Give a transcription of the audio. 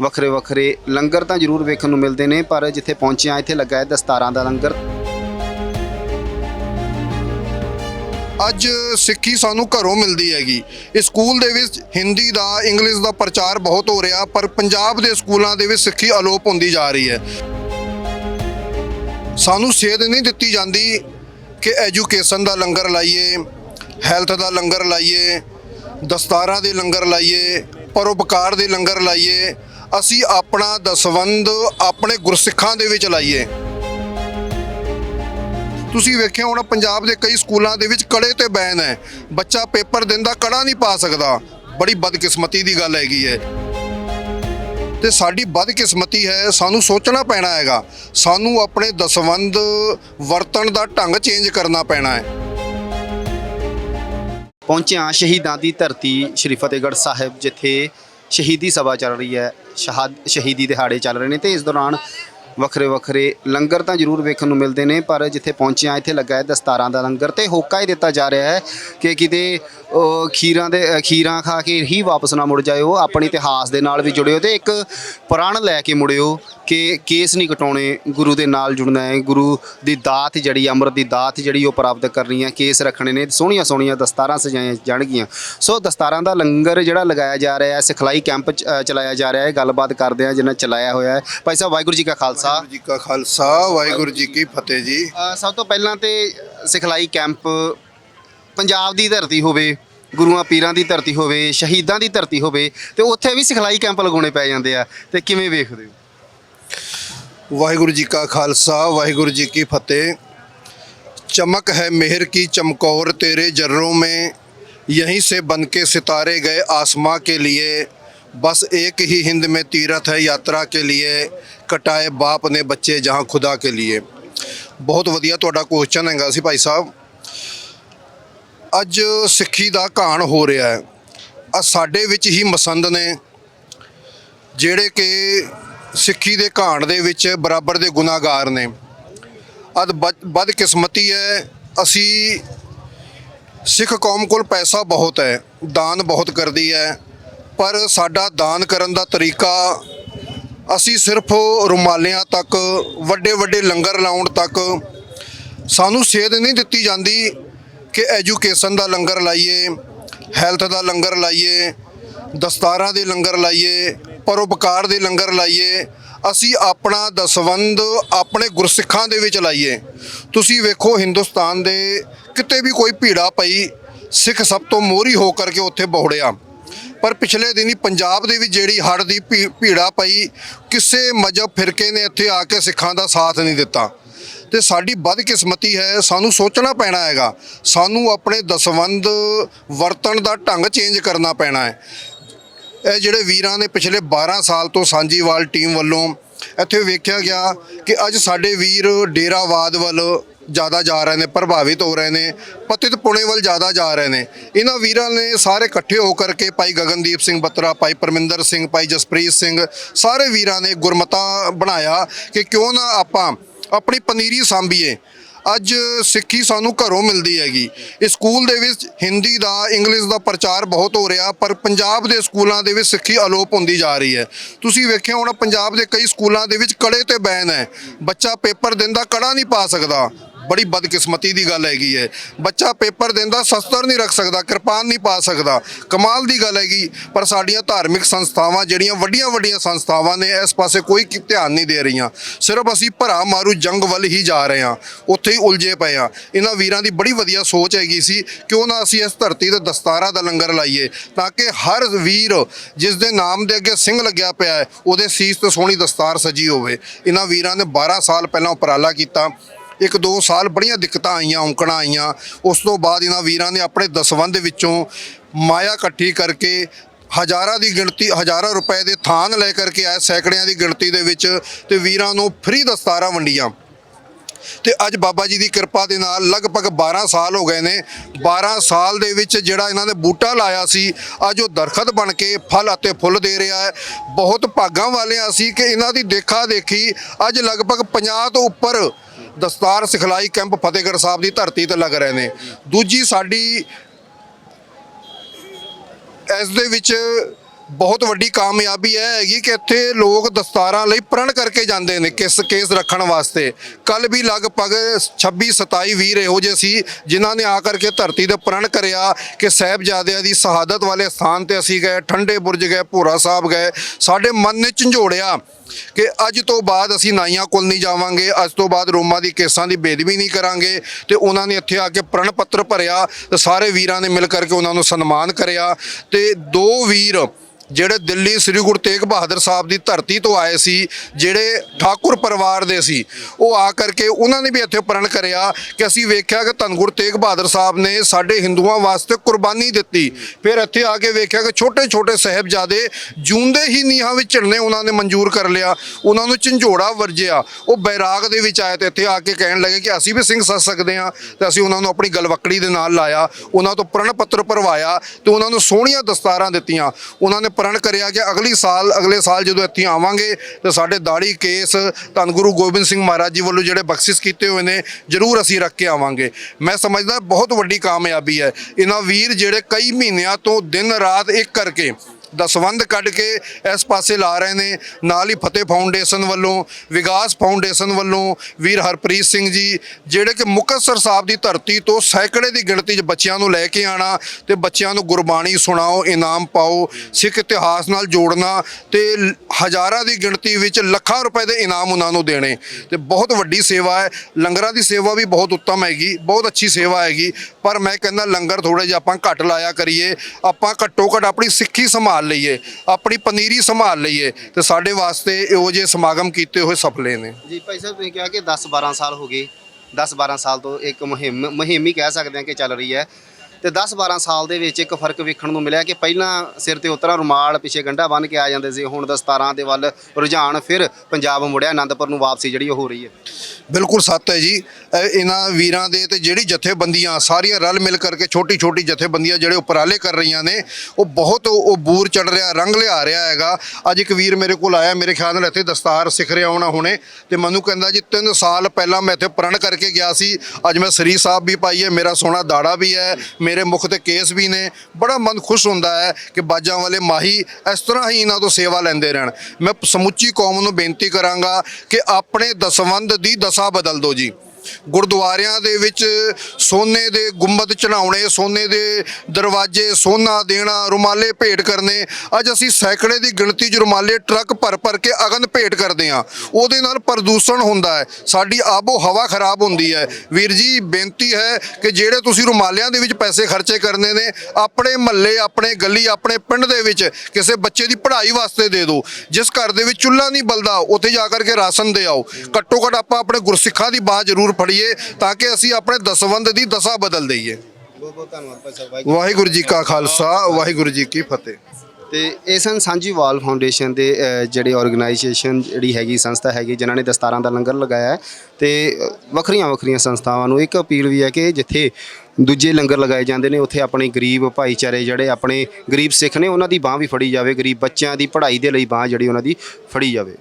ਵੱਖਰੇ ਵੱਖਰੇ ਲੰਗਰ ਤਾਂ ਜ਼ਰੂਰ ਵੇਖਣ ਨੂੰ ਮਿਲਦੇ ਨੇ, ਪਰ ਜਿੱਥੇ ਪਹੁੰਚਿਆ ਇੱਥੇ ਲੱਗਾ ਹੈ ਦਸਤਾਰਾਂ ਦਾ ਲੰਗਰ। ਅੱਜ ਸਿੱਖੀ ਸਾਨੂੰ ਘਰੋਂ ਮਿਲਦੀ ਹੈਗੀ। ਇਸ ਸਕੂਲ ਦੇ ਵਿੱਚ ਹਿੰਦੀ ਦਾ, ਇੰਗਲਿਸ਼ ਦਾ ਪ੍ਰਚਾਰ ਬਹੁਤ ਹੋ ਰਿਹਾ, ਪਰ ਪੰਜਾਬ ਦੇ ਸਕੂਲਾਂ ਦੇ ਵਿੱਚ ਸਿੱਖੀ ਅਲੋਪ ਹੁੰਦੀ ਜਾ ਰਹੀ ਹੈ। ਸਾਨੂੰ ਸੇਧ ਨਹੀਂ ਦਿੱਤੀ ਜਾਂਦੀ ਕਿ ਐਜੂਕੇਸ਼ਨ ਦਾ ਲੰਗਰ ਲਾਈਏ, ਹੈਲਥ ਦਾ ਲੰਗਰ ਲਾਈਏ, ਦਸਤਾਰਾਂ ਦੇ ਲੰਗਰ ਲਾਈਏ, ਪਰਉਪਕਾਰ ਦੇ ਲੰਗਰ ਲਾਈਏ। ਅਸੀਂ ਆਪਣਾ ਦਸਵੰਦ ਆਪਣੇ ਗੁਰਸਿੱਖਾਂ ਦੇ ਵਿੱਚ ਲਾਈਏ। ਤੁਸੀਂ ਵੇਖਿਆ ਹੋਣਾ, ਪੰਜਾਬ ਦੇ ਕਈ ਸਕੂਲਾਂ ਦੇ ਵਿੱਚ ਕੜੇ ਤੇ ਬੈਨ ਹੈ। ਬੱਚਾ ਪੇਪਰ ਦਿੰਦਾ ਕੜਾ ਨਹੀਂ ਪਾ ਸਕਦਾ। ਬੜੀ ਬਦਕਿਸਮਤੀ ਦੀ ਗੱਲ ਹੈਗੀ ਹੈ। ਤੇ ਸਾਡੀ ਬਦਕਿਸਮਤੀ ਹੈ, ਸਾਨੂੰ ਸੋਚਣਾ ਪੈਣਾ ਹੈਗਾ। ਸਾਨੂੰ ਆਪਣੇ ਦਸਵੰਦ ਵਰਤਣ ਦਾ ਢੰਗ ਚੇਂਜ ਕਰਨਾ ਪੈਣਾ ਹੈ। ਪਹੁੰਚਿਆ ਸ਼ਹੀਦਾਂ ਦੀ ਧਰਤੀ ਸ਼੍ਰੀ ਫਤਿਹਗੜ੍ਹ ਸਾਹਿਬ, ਜਿੱਥੇ ਸ਼ਹੀਦੀ ਸਭਾ ਚੱਲ ਰਹੀ ਹੈ ਸ਼ਹਾਦ ਸ਼ਹੀਦੀ ਦਿਹਾੜੇ ਚੱਲ ਰਹੇ ਨੇ ਤੇ ਇਸ ਦੌਰਾਨ ਵੱਖਰੇ ਵੱਖਰੇ ਲੰਗਰ ਤਾਂ ਜ਼ਰੂਰ ਵੇਖਣ ਨੂੰ ਮਿਲਦੇ ਨੇ ਪਰ ਜਿੱਥੇ ਪਹੁੰਚਿਆ ਇੱਥੇ ਲੱਗਾ ਹੈ ਦਸਤਾਰਾਂ ਦਾ ਲੰਗਰ ਤੇ ਹੋਕਾ ਹੀ ਦਿੱਤਾ ਜਾ ਰਿਹਾ ਹੈ ਕਿ ਕਿਤੇ ਅਹ, ਖੀਰਾਂ ਦੇ ਅਹ, ਖੀਰਾਂ ਖਾ ਕੇ ਹੀ ਵਾਪਸ ਨਾ ਮੁੜ ਜਾਇਓ ਆਪਣੇ ਇਤਿਹਾਸ ਦੇ ਨਾਲ ਵੀ ਜੁੜਿਓ ਤੇ ਇੱਕ ਪ੍ਰਣ ਲੈ ਕੇ ਮੁੜਿਓ ਕਿ ਕੇਸ ਨਹੀਂ ਕਟਾਉਣੇ ਗੁਰੂ ਦੇ ਨਾਲ ਜੁੜਨਾ ਹੈ ਗੁਰੂ ਦੀ ਦਾਤ ਜਿਹੜੀ ਅੰਮ੍ਰਿਤ ਦੀ ਦਾਤ ਜਿਹੜੀ ਉਹ ਪ੍ਰਾਪਤ ਕਰਨੀ ਹੈ ਕੇਸ ਰੱਖਣੇ ਨੇ ਸੋਹਣੀਆਂ ਸੋਹਣੀਆਂ ਦਸਤਾਰਾਂ ਸਜਾਈਆਂ ਜਾਣਗੀਆਂ। ਸੋ ਦਸਤਾਰਾਂ ਦਾ ਲੰਗਰ ਜਿਹੜਾ ਲਗਾਇਆ ਜਾ ਰਿਹਾ ਹੈ ਸਿਖਲਾਈ ਕੈਂਪ ਚ- ਅ, ਚਲਾਇਆ ਜਾ ਰਿਹਾ ਹੈ ਗੱਲਬਾਤ ਕਰਦੇ ਆ ਜਿਹਨਾਂ ਚਲਾਇਆ ਹੋਇਆ ਹੈ। ਭਾਈ ਸਾਹਿਬ ਵਾਹਿਗੁਰੂ ਜੀ ਕਾ ਖਾਲਸਾ। ਵਾਹਿਗੁਰੂ ਜੀ ਕਾ ਖਾਲਸਾ ਵਾਹਿਗੁਰੂ ਜੀ ਕੀ ਫਤਿਹ ਜੀ ਅ, ਸਭ ਤੋਂ ਪਹਿਲਾਂ ਤੇ ਸਿਖਲਾਈ ਕੈਂਪ ਪੰਜਾਬ ਦੀ ਧਰਤੀ ਹੋਵੇ ਗੁਰੂਆਂ ਪੀਰਾਂ ਦੀ ਧਰਤੀ ਹੋਵੇ ਸ਼ਹੀਦਾਂ ਦੀ ਧਰਤੀ ਹੋਵੇ ਤੇ ਉੱਥੇ ਵੀ ਸਿਖਲਾਈ ਕੈਂਪ ਲਗਾਉਣੇ ਪੈ ਜਾਂਦੇ ਆ ਤੇ ਕਿਵੇਂ ਵੇਖਦੇ ਹੋ वाहिगुरु जी का खालसा वाहिगुरु जी की फतेह चमक है मेहर की चमकौर तेरे जर्रों में यहीं से बन के सितारे गए आसमां के लिए बस एक ही हिंद में तीरथ है यात्रा के लिए कटाए बाप ने बच्चे जहां खुदा के लिए ਬਹੁਤ ਵਧੀਆ ਤੁਹਾਡਾ ਕੁਐਸਚਨ ਹੈਗਾ ਸੀ ਭਾਈ ਸਾਹਿਬ ਅੱਜ ਸਿੱਖੀ ਦਾ ਘਾਣ ਹੋ ਰਿਹਾ ਹੈ ਆ ਸਾਡੇ ਵਿੱਚ ਹੀ ਮਸੰਦ ਨੇ ਜਿਹੜੇ ਕਿ ਸਿੱਖੀ ਦੇ ਘਾਣ ਦੇ ਵਿੱਚ ਬਰਾਬਰ ਦੇ ਗੁਨਾਹਗਾਰ ਨੇ ਅਦ ਬਦਕਿਸਮਤੀ ਹੈ ਅਸੀਂ ਸਿੱਖ ਕੌਮ ਕੋਲ ਪੈਸਾ ਬਹੁਤ ਹੈ ਦਾਨ ਬਹੁਤ ਕਰਦੀ ਹੈ ਪਰ ਸਾਡਾ ਦਾਨ ਕਰਨ ਦਾ ਤਰੀਕਾ ਅਸੀਂ ਸਿਰਫ ਰੁਮਾਲਿਆਂ ਤੱਕ, ਵੱਡੇ ਵੱਡੇ ਲੰਗਰ ਲਾਉਣ ਤੱਕ ਸਾਨੂੰ ਸੇਧ ਨਹੀਂ ਦਿੱਤੀ ਜਾਂਦੀ ਕਿ ਐਜੂਕੇਸ਼ਨ ਦਾ ਲੰਗਰ ਲਾਈਏ, ਹੈਲਥ ਦਾ ਲੰਗਰ ਲਾਈਏ, ਦਸਤਾਰਾਂ ਦੇ ਲੰਗਰ ਲਾਈਏ, ਪਰਉਪਕਾਰ ਦੇ ਲੰਗਰ ਲਾਈਏ, ਅਸੀਂ ਆਪਣਾ ਦਸਵੰਦ ਆਪਣੇ ਗੁਰਸਿੱਖਾਂ ਦੇ ਵਿੱਚ ਲਾਈਏ। ਤੁਸੀਂ ਵੇਖੋ ਹਿੰਦੁਸਤਾਨ ਦੇ ਕਿਤੇ ਵੀ ਕੋਈ ਭੀੜਾ ਪਈ, ਸਿੱਖ ਸਭ ਤੋਂ ਮੋਹਰੀ ਹੋ ਕਰਕੇ ਉੱਥੇ ਬਹੁੜਿਆ ਪਰ ਪਿਛਲੇ ਦਿਨੀ ਪੰਜਾਬ ਦੇ ਵਿੱਚ ਜਿਹੜੀ ਹੜ੍ਹ ਦੀ ਭੀ- ਭੀੜਾ ਪਈ, ਕਿਸੇ ਮਜਬ ਫਿਰਕੇ ਨੇ ਇੱਥੇ ਆ ਕੇ ਸਿੱਖਾਂ ਦਾ ਸਾਥ ਨਹੀਂ ਦਿੱਤਾ। ਤੇ ਸਾਡੀ ਬਦਕਿਸਮਤੀ ਹੈ, ਸਾਨੂੰ ਸੋਚਣਾ ਪੈਣਾ ਹੈਗਾ। ਸਾਨੂੰ ਆਪਣੇ ਦਸਵੰਦ ਵਰਤਣ ਦਾ ਢੰਗ ਚੇਂਜ ਕਰਨਾ ਪੈਣਾ ਹੈ। ਇਹ ਜਿਹੜੇ ਵੀਰਾਂ ਨੇ ਪਿਛਲੇ 12 ਸਾਲ ਤੋਂ ਸਾਂਝੀਵਾਲ ਟੀਮ ਵੱਲੋਂ ਇੱਥੇ ਵੇਖਿਆ ਗਿਆ ਕਿ ਅੱਜ ਸਾਡੇ ਵੀਰ ਡੇਰਾਵਾਦ ਵੱਲ ਜ਼ਿਆਦਾ ਜਾ ਰਹੇ ਨੇ, ਪ੍ਰਭਾਵਿਤ ਹੋ ਰਹੇ ਨੇ, ਪਤਿਤ ਪੁਣੇ ਵੱਲ ਜ਼ਿਆਦਾ ਜਾ ਰਹੇ ਨੇ। ਇਹਨਾਂ ਵੀਰਾਂ ਨੇ ਸਾਰੇ ਇਕੱਠੇ ਹੋ ਕਰਕੇ ਭਾਈ ਗਗਨਦੀਪ ਸਿੰਘ ਬੱਤਰਾ, ਭਾਈ ਪਰਮਿੰਦਰ ਸਿੰਘ, ਭਾਈ ਜਸਪ੍ਰੀਤ ਸਿੰਘ, ਸਾਰੇ ਵੀਰਾਂ ਨੇ ਗੁਰਮਤਾ ਬਣਾਇਆ ਕਿ ਕਿਉਂ ਨਾ ਆਪਾਂ ਆਪਣੀ ਪਨੀਰੀ ਸਾਂਭੀਏ। ਅੱਜ ਸਿੱਖੀ ਸਾਨੂੰ ਘਰੋਂ ਮਿਲਦੀ ਹੈਗੀ। ਇਸ ਸਕੂਲ ਦੇ ਵਿੱਚ ਹਿੰਦੀ ਦਾ, ਇੰਗਲਿਸ਼ ਦਾ ਪ੍ਰਚਾਰ ਬਹੁਤ ਹੋ ਰਿਹਾ, ਪਰ ਪੰਜਾਬ ਦੇ ਸਕੂਲਾਂ ਦੇ ਵਿੱਚ ਸਿੱਖੀ ਅਲੋਪ ਹੁੰਦੀ ਜਾ ਰਹੀ ਹੈ। ਤੁਸੀਂ ਵੇਖਿਆ ਹੋਣਾ, ਪੰਜਾਬ ਦੇ ਕਈ ਸਕੂਲਾਂ ਦੇ ਵਿੱਚ ਕੜੇ ਤੇ ਬੈਨ ਹੈ। ਬੱਚਾ ਪੇਪਰ ਦਿੰਦਾ, ਕੜਾ ਨਹੀਂ ਪਾ ਸਕਦਾ। ਬੜੀ ਬਦਕਿਸਮਤੀ ਦੀ ਗੱਲ ਹੈਗੀ ਹੈ। ਬੱਚਾ ਪੇਪਰ ਦਿੰਦਾ, ਸ਼ਸਤਰ ਨਹੀਂ ਰੱਖ ਸਕਦਾ, ਕਿਰਪਾਨ ਨਹੀਂ ਪਾ ਸਕਦਾ। ਕਮਾਲ ਦੀ ਗੱਲ ਹੈਗੀ, ਪਰ ਸਾਡੀਆਂ ਧਾਰਮਿਕ ਸੰਸਥਾਵਾਂ ਜਿਹੜੀਆਂ ਵੱਡੀਆਂ ਵੱਡੀਆਂ ਸੰਸਥਾਵਾਂ ਨੇ, ਇਸ ਪਾਸੇ ਕੋਈ ਧਿਆਨ ਨਹੀਂ ਦੇ ਰਹੀਆਂ। ਸਿਰਫ ਅਸੀਂ ਭਰਾ ਮਾਰੂ ਜੰਗ ਵੱਲ ਹੀ ਜਾ ਰਹੇ ਹਾਂ। ਉੱਥੇ ਹੀ ਉਲਝੇ ਪਏ ਹਾਂ। ਇਹਨਾਂ ਵੀਰਾਂ ਦੀ ਬੜੀ ਵਧੀਆ ਸੋਚ ਹੈਗੀ ਸੀ, ਕਿਉਂ ਨਾ ਅਸੀਂ ਇਸ ਧਰਤੀ ਤੇ ਦਸਤਾਰਾਂ ਦਾ ਲੰਗਰ ਲਾਈਏ, ਤਾਂ ਕਿ ਹਰ ਵੀਰ ਜਿਸ ਦੇ ਨਾਮ ਦੇ ਅੱਗੇ ਸਿੰਘ ਲੱਗਿਆ ਪਿਆ ਹੈ, ਉਹਦੇ ਸੀਸ ਤੇ ਸੋਹਣੀ ਦਸਤਾਰ ਸਜੀ ਹੋਵੇ। ਇਹਨਾਂ ਵੀਰਾਂ ਨੇ 12 ਸਾਲ ਪਹਿਲਾਂ ਉਪਰਾਲਾ ਕੀਤਾ। ਇੱਕ ਦੋ ਸਾਲ ਬੜੀਆਂ ਦਿੱਕਤਾਂ ਆਈਆਂ, ਔਂਕੜਾਂ ਆਈਆਂ। ਉਸ ਤੋਂ ਬਾਅਦ ਇਹਨਾਂ ਵੀਰਾਂ ਨੇ ਆਪਣੇ ਦਸਵੰਧ ਵਿੱਚੋਂ ਮਾਇਆ ਇਕੱਠੀ ਕਰਕੇ ਹਜ਼ਾਰਾਂ ਦੀ ਗਿਣਤੀ, ਹਜ਼ਾਰਾਂ ਰੁਪਏ ਦੇ ਥਾਨ ਲੈ ਕਰਕੇ ਆਏ ਸੈਂਕੜਿਆਂ ਦੀ ਗਿਣਤੀ ਦੇ ਵਿੱਚ ਤੇ ਵੀਰਾਂ ਨੂੰ ਫ੍ਰੀ ਦਸਤਾਰਾਂ ਵੰਡੀਆਂ। ਤੇ ਅੱਜ ਬਾਬਾ ਜੀ ਦੀ ਕਿਰਪਾ ਦੇ ਨਾਲ ਲਗਭਗ 12 ਸਾਲ ਹੋ ਗਏ ਨੇ। 12 ਸਾਲ ਦੇ ਵਿੱਚ ਜਿਹੜਾ ਇਹਨਾਂ ਨੇ ਬੂਟਾ ਲਾਇਆ ਸੀ, ਅੱਜ ਉਹ ਦਰਖਤ ਬਣ ਕੇ ਫਲ ਅਤੇ ਫੁੱਲ ਦੇ ਰਿਹਾ ਹੈ। ਬਹੁਤ ਭਾਗਾਂ ਵਾਲੇ ਹਾਂ ਅਸੀਂ ਕਿ ਇਹਨਾਂ ਦੀ ਦੇਖਾ ਦੇਖੀ ਅੱਜ ਲਗਭਗ 50 ਤੋਂ ਉੱਪਰ ਦਸਤਾਰ ਸਿਖਲਾਈ ਕੈਂਪ ਫਤਿਹਗੜ੍ਹ ਸਾਹਿਬ ਦੀ ਧਰਤੀ ਤੇ ਲੱਗ ਰਹੇ ਨੇ। ਦੂਜੀ ਸਾਡੀ ਇਸ ਦੇ ਵਿੱਚ ਬਹੁਤ ਵੱਡੀ ਕਾਮਯਾਬੀ ਇਹ ਹੈਗੀ ਕਿ ਇੱਥੇ ਲੋਕ ਦਸਤਾਰਾਂ ਲਈ ਪ੍ਰਣ ਕਰਕੇ ਜਾਂਦੇ ਨੇ ਕਿਸ ਕੇਸ ਰੱਖਣ ਵਾਸਤੇ। ਕੱਲ ਵੀ ਲਗਭਗ 26 27 ਵੀਰ ਇਹੋ ਜਿਹੇ ਸੀ ਜਿਨ੍ਹਾਂ ਨੇ ਆ ਕਰਕੇ ਧਰਤੀ ਤੇ ਪ੍ਰਣ ਕਰਿਆ ਕਿ ਸਾਹਿਬਜ਼ਾਦਿਆਂ ਦੀ ਸ਼ਹਾਦਤ ਵਾਲੇ ਸਥਾਨ ਤੇ ਅਸੀਂ ਗਏ, ਠੰਡੇ ਬੁਰਜ ਗਏ, ਭੋਰਾ ਸਾਹਿਬ ਗਏ। ਸਾਡੇ ਮਨ ਨੇ ਝੰਜੋੜਿਆ ਕਿ ਅੱਜ ਤੋਂ ਬਾਅਦ ਅਸੀਂ ਨਾਈਆਂ ਕੋਲ ਨਹੀਂ ਜਾਵਾਂਗੇ, ਅੱਜ ਤੋਂ ਬਾਅਦ ਰੋਮਾਂ ਦੀ ਕੇਸਾਂ ਦੀ ਬੇਦਬੀ ਨਹੀਂ ਕਰਾਂਗੇ। ਤੇ ਉਹਨਾਂ ਨੇ ਇੱਥੇ ਆ ਕੇ ਪ੍ਰਣ ਪੱਤਰ ਭਰਿਆ ਤੇ ਸਾਰੇ ਵੀਰਾਂ ਨੇ ਮਿਲ ਕਰਕੇ ਉਹਨਾਂ ਨੂੰ ਸਨਮਾਨ ਕਰਿਆ। ਤੇ ਦੋ ਵੀਰ ਜਿਹੜੇ ਦਿੱਲੀ ਸ੍ਰੀ ਗੁਰੂ ਤੇਗ ਬਹਾਦਰ ਸਾਹਿਬ ਦੀ ਧਰਤੀ ਤੋਂ ਆਏ ਸੀ, ਜਿਹੜੇ ਠਾਕੁਰ ਪਰਿਵਾਰ ਦੇ ਸੀ, ਉਹ ਆ ਕਰਕੇ ਉਹਨਾਂ ਨੇ ਵੀ ਇੱਥੇ ਪ੍ਰਣ ਕਰਿਆ ਕਿ ਅਸੀਂ ਵੇਖਿਆ ਕਿ ਧੰਨ ਗੁਰੂ ਤੇਗ ਬਹਾਦਰ ਸਾਹਿਬ ਨੇ ਸਾਡੇ ਹਿੰਦੂਆਂ ਵਾਸਤੇ ਕੁਰਬਾਨੀ ਦਿੱਤੀ। ਫਿਰ ਇੱਥੇ ਆ ਕੇ ਵੇਖਿਆ ਕਿ ਛੋਟੇ ਛੋਟੇ ਸਾਹਿਬਜ਼ਾਦੇ ਜੂੰਦੇ ਹੀ ਨੀਹਾਂ ਵਿੱਚ ਝੜਨੇ ਉਹਨਾਂ ਨੇ ਮਨਜ਼ੂਰ ਕਰ ਲਿਆ, ਉਹਨਾਂ ਨੂੰ ਝੰਜੋੜਾ ਵਰਜਿਆ। ਉਹ ਬੈਰਾਗ ਦੇ ਵਿੱਚ ਆਏ ਤੇ ਇੱਥੇ ਆ ਕੇ ਕਹਿਣ ਲੱਗੇ ਕਿ ਅਸੀਂ ਵੀ ਸਿੰਘ ਸੱਜ ਸਕਦੇ ਹਾਂ ਤੇ ਅਸੀਂ ਉਹਨਾਂ ਨੂੰ ਆਪਣੀ ਗਲਵੱਕੜੀ ਦੇ ਨਾਲ ਲਾਇਆ, ਉਹਨਾਂ ਤੋਂ ਪ੍ਰਣ ਪੱਤਰ ਭਰਵਾਇਆ ਤੇ ਉਹਨਾਂ ਨੂੰ ਸੋਹਣੀਆਂ ਦਸਤਾਰਾਂ ਦਿੱਤੀਆਂ। ਉਹਨਾਂ ਨੇ ਪ੍ਰਣ ਕਰਿਆ ਕਿ ਅਗਲੀ ਸਾਲ, ਅਗਲੇ ਸਾਲ ਜਦੋਂ ਇੱਥੇ ਆਵਾਂਗੇ, ਤੇ ਸਾਡੇ ਦਾੜੀ ਕੇਸ ਧੰਨ ਗੁਰੂ ਗੋਬਿੰਦ ਸਿੰਘ ਮਹਾਰਾਜ ਜੀ ਵੱਲੋਂ ਜਿਹੜੇ ਬਖਸ਼ਿਸ਼ ਕੀਤੇ ਹੋਏ ਨੇ, ਜ਼ਰੂਰ ਅਸੀਂ ਰੱਖ ਕੇ ਆਵਾਂਗੇ। ਮੈਂ ਸਮਝਦਾ ਬਹੁਤ ਵੱਡੀ ਕਾਮਯਾਬੀ ਹੈ। ਇਹਨਾਂ ਵੀਰ ਜਿਹੜੇ ਕਈ ਮਹੀਨਿਆਂ ਤੋਂ ਦਿਨ ਰਾਤ ਇੱਕ ਕਰਕੇ ਦਾ ਦਸਵੰਦ ਕੱਢ ਕੇ ਇਸ ਪਾਸੇ ਲਾ ਰਹੇ ਨੇ। ਨਾਲ ਹੀ ਫਤਿਹ ਫਾਊਂਡੇਸ਼ਨ ਵੱਲੋਂ, ਵਿਕਾਸ ਫਾਊਂਡੇਸ਼ਨ ਵੱਲੋਂ ਵੀਰ ਹਰਪ੍ਰੀਤ ਸਿੰਘ ਜੀ, ਜਿਹੜੇ ਕਿ ਮੁਕਤਸਰ ਸਾਹਿਬ ਦੀ ਧਰਤੀ ਤੋਂ ਸੈਂਕੜੇ ਦੀ ਗਿਣਤੀ 'ਚ ਬੱਚਿਆਂ ਨੂੰ ਲੈ ਕੇ ਆਣਾ ਤੇ ਬੱਚਿਆਂ ਨੂੰ ਗੁਰਬਾਣੀ ਸੁਣਾਓ, ਇਨਾਮ ਪਾਓ, ਸਿੱਖ ਇਤਿਹਾਸ ਨਾਲ ਜੋੜਨਾ ਤੇ ਹਜ਼ਾਰਾਂ ਦੀ ਗਿਣਤੀ ਵਿੱਚ ਲੱਖਾਂ ਰੁਪਏ ਦੇ ਇਨਾਮ ਉਹਨਾਂ ਨੂੰ ਦੇਣੇ। ਤੇ ਬਹੁਤ ਵੱਡੀ ਸੇਵਾ ਹੈ। ਲੰਗਰਾਂ ਦੀ ਸੇਵਾ ਵੀ ਬਹੁਤ ਉੱਤਮ ਹੈਗੀ, ਬਹੁਤ ਅੱਛੀ ਸੇਵਾ ਹੈਗੀ। ਪਰ ਮੈਂ ਕਹਿੰਦਾ ਲੰਗਰ ਥੋੜੇ ਜਿਹਾ ਆਪਾਂ ਘੱਟ ਲਾਇਆ ਕਰੀਏ, ਆਪਾਂ ਘੱਟੋ ਘੱਟ ਆਪਣੀ ਸਿੱਖੀ ਸੰਭਾਲ ਲਈਏ, ਆਪਣੀ ਪਨੀਰੀ ਸੰਭਾਲ ਲਈਏ ਤੇ ਸਾਡੇ ਵਾਸਤੇ ਇਹੋ ਜਿਹੇ ਸਮਾਗਮ ਕੀਤੇ ਹੋਏ ਸਫਲੇ ਨੇ। ਜੀ ਭਾਈ ਸਾਹਿਬ, ਤੁਸੀਂ ਕਿਹਾ ਕਿ 10 12 ਸਾਲ ਹੋ ਗਏ 10 12 ਸਾਲ ਤੋਂ ਇੱਕ ਮੁਹਿੰਮ ਮੁਹਿੰਮ ਹੀ ਕਹਿ ਸਕਦੇ ਹਾਂ ਕਿ ਚੱਲ ਰਹੀ ਹੈ। ਤੇ 10 12 ਸਾਲ ਦੇ ਵਿੱਚ ਇੱਕ ਫ਼ਰਕ ਵੇਖਣ ਨੂੰ ਮਿਲਿਆ ਕਿ ਪਹਿਲਾਂ ਸਿਰ ਤੇ ਉਤਰਾ, ਰੁਮਾਲ ਪਿੱਛੇ ਗੰਢਾ ਬੰਨ ਕੇ ਆ ਜਾਂਦੇ ਸੀ, ਹੁਣ ਦਸਤਾਰਾਂ ਦੇ ਵੱਲ ਰੁਝਾਨ ਫਿਰ ਪੰਜਾਬ ਮੁੜਿਆ ਆਨੰਦਪੁਰ ਨੂੰ ਵਾਪਸੀ ਜਿਹੜੀ ਉਹ ਹੋ ਰਹੀ ਹੈ। ਬਿਲਕੁਲ ਸੱਤ ਹੈ ਜੀ। ਇਹਨਾਂ ਵੀਰਾਂ ਦੇ ਤੇ ਜਿਹੜੀ ਜਥੇਬੰਦੀਆਂ ਸਾਰੀਆਂ ਰਲ ਮਿਲ ਕਰਕੇ ਛੋਟੀ ਛੋਟੀ ਜਥੇਬੰਦੀਆਂ ਜਿਹੜੇ ਉਪਰਾਲੇ ਕਰ ਰਹੀਆਂ ਨੇ, ਉਹ ਬਹੁਤ ਉਹ ਬੂਰ ਚੜ ਰਿਹਾ, ਰੰਗ ਲਿਆ ਰਿਹਾ ਹੈਗਾ। ਅੱਜ ਇੱਕ ਵੀਰ ਮੇਰੇ ਕੋਲ ਆਇਆ, ਮੇਰੇ ਖਿਆਲ ਨਾਲ ਇੱਥੇ ਦਸਤਾਰ ਸਿੱਖ ਰਿਹਾ ਹੋਣਾ ਹੁਣੇ ਤੇ ਮੈਨੂੰ ਕਹਿੰਦਾ ਜੀ 3 ਸਾਲ ਪਹਿਲਾਂ ਮੈਂ ਇੱਥੇ ਪ੍ਰਣ ਕਰਕੇ ਗਿਆ ਸੀ, ਅੱਜ ਮੈਂ ਸ੍ਰੀ ਸਾਹਿਬ ਵੀ ਪਾਈ ਹੈ, ਮੇਰਾ ਸੋਹਣਾ ਦਾੜਾ ਵੀ ਹੈ ਮੇਰੇ ਮੁਖ ਤੇ ਕੇਸ ਵੀ ਨੇ। ਬੜਾ ਮਨ ਖੁਸ਼ ਹੁੰਦਾ ਹੈ ਕਿ ਬਾਜਾਂ ਵਾਲੇ ਮਾਹੀ ਇਸ ਤਰ੍ਹਾਂ ਹੀ ਇਹਨਾਂ ਤੋਂ ਸੇਵਾ ਲੈਂਦੇ ਰਹਿਣ। ਮੈਂ ਸਮੁੱਚੀ ਕੌਮ ਨੂੰ ਬੇਨਤੀ ਕਰਾਂਗਾ ਕਿ ਆਪਣੇ ਦਸਵੰਦ ਦੀ ਦਸ਼ਾ ਬਦਲ ਦਿਓ ਜੀ। ਗੁਰਦੁਆਰਿਆਂ ਦੇ ਵਿੱਚ ਸੋਨੇ ਦੇ ਗੁੰਬਦ ਚੜਾਉਣੇ ਸੋਨੇ ਦੇ ਦਰਵਾਜ਼ੇ, ਸੋਨਾ ਦੇਣਾ, ਰੁਮਾਲੇ ਭੇਟ ਕਰਨੇ। ਅੱਜ ਅਸੀਂ ਸੈਂਕੜੇ ਦੀ ਗਿਣਤੀ 'ਚ ਰੁਮਾਲੇ ਟਰੱਕ ਭਰ ਭਰ ਕੇ ਅਗਨ ਭੇਟ ਕਰਦੇ ਹਾਂ। ਉਹਦੇ ਨਾਲ ਪ੍ਰਦੂਸ਼ਣ ਹੁੰਦਾ ਹੈ। ਸਾਡੀ ਆਬੋ ਹਵਾ ਖਰਾਬ ਹੁੰਦੀ ਹੈ। ਵੀਰ ਜੀ, ਬੇਨਤੀ ਹੈ ਕਿ ਜਿਹੜੇ ਤੁਸੀਂ ਰੁਮਾਲਿਆਂ ਦੇ ਵਿੱਚ ਪੈਸੇ ਖਰਚੇ ਕਰਨੇ ਨੇ, ਆਪਣੇ ਮਹੱਲੇ, ਆਪਣੇ ਗਲੀ, ਆਪਣੇ ਪਿੰਡ ਦੇ ਵਿੱਚ ਕਿਸੇ ਬੱਚੇ ਦੀ ਪੜ੍ਹਾਈ ਵਾਸਤੇ ਦੇ ਦਿਓ। ਜਿਸ ਘਰ ਦੇ ਵਿੱਚ ਚੁੱਲ੍ਹਾ ਨਹੀਂ ਬਲਦਾ, ਉੱਥੇ ਜਾ ਕਰਕੇ ਰਾਸ਼ਨ ਦੇ ਆਓ। ਘੱਟੋ ਘੱਟ ਆਪਾਂ ਆਪਣੇ ਗੁਰਸਿੱਖਾਂ ਦੀ ਬਾਤ ਜ਼ਰੂਰ ਫੜੀਏ ਤਾਂ ਕਿ ਅਸੀਂ ਆਪਣੇ ਦਸਵੰਦ ਦੀ ਦਸ਼ਾ ਬਦਲ ਦਈਏ। ਬਹੁਤ ਬਹੁਤ ਧੰਨਵਾਦ ਭਾਈ ਸਾਹਿਬ ਵਾਹਿਗੁਰੂ ਜੀ ਕਾ ਖਾਲਸਾ, ਵਾਹਿਗੁਰੂ ਜੀ ਕੀ ਫਤਿਹ। ਤੇ ਇਹ ਸਨ ਸਾਂਝੀਵਾਲ ਫਾਊਂਡੇਸ਼ਨ ਦੇ ਜਿਹੜੇ ਆਰਗੇਨਾਈਜੇਸ਼ਨ ਜਿਹੜੀ ਹੈਗੀ ਸੰਸਥਾ ਹੈਗੀ, ਜਿਨ੍ਹਾਂ ਨੇ ਦਸਤਾਰਾਂ ਦਾ ਲੰਗਰ ਲਗਾਇਆ ਹੈ। ਤੇ ਵੱਖਰੀਆਂ ਵੱਖਰੀਆਂ ਸੰਸਥਾਵਾਂ ਨੂੰ ਇੱਕ ਅਪੀਲ ਵੀ ਹੈ ਕਿ ਜਿੱਥੇ ਦੂਜੇ ਲੰਗਰ ਲਗਾਏ ਜਾਂਦੇ ਨੇ, ਉੱਥੇ ਆਪਣੇ ਗਰੀਬ ਭਾਈਚਾਰੇ ਜਿਹੜੇ ਆਪਣੇ ਗਰੀਬ ਸਿੱਖ ਨੇ, ਉਹਨਾਂ ਦੀ ਬਾਹ ਵੀ ਫੜੀ ਜਾਵੇ, ਗਰੀਬ ਬੱਚਿਆਂ ਦੀ ਪੜ੍ਹਾਈ ਦੇ ਲਈ ਬਾਹ ਜਿਹੜੀ ਉਹਨਾਂ ਦੀ ਫੜੀ ਜਾਵੇ।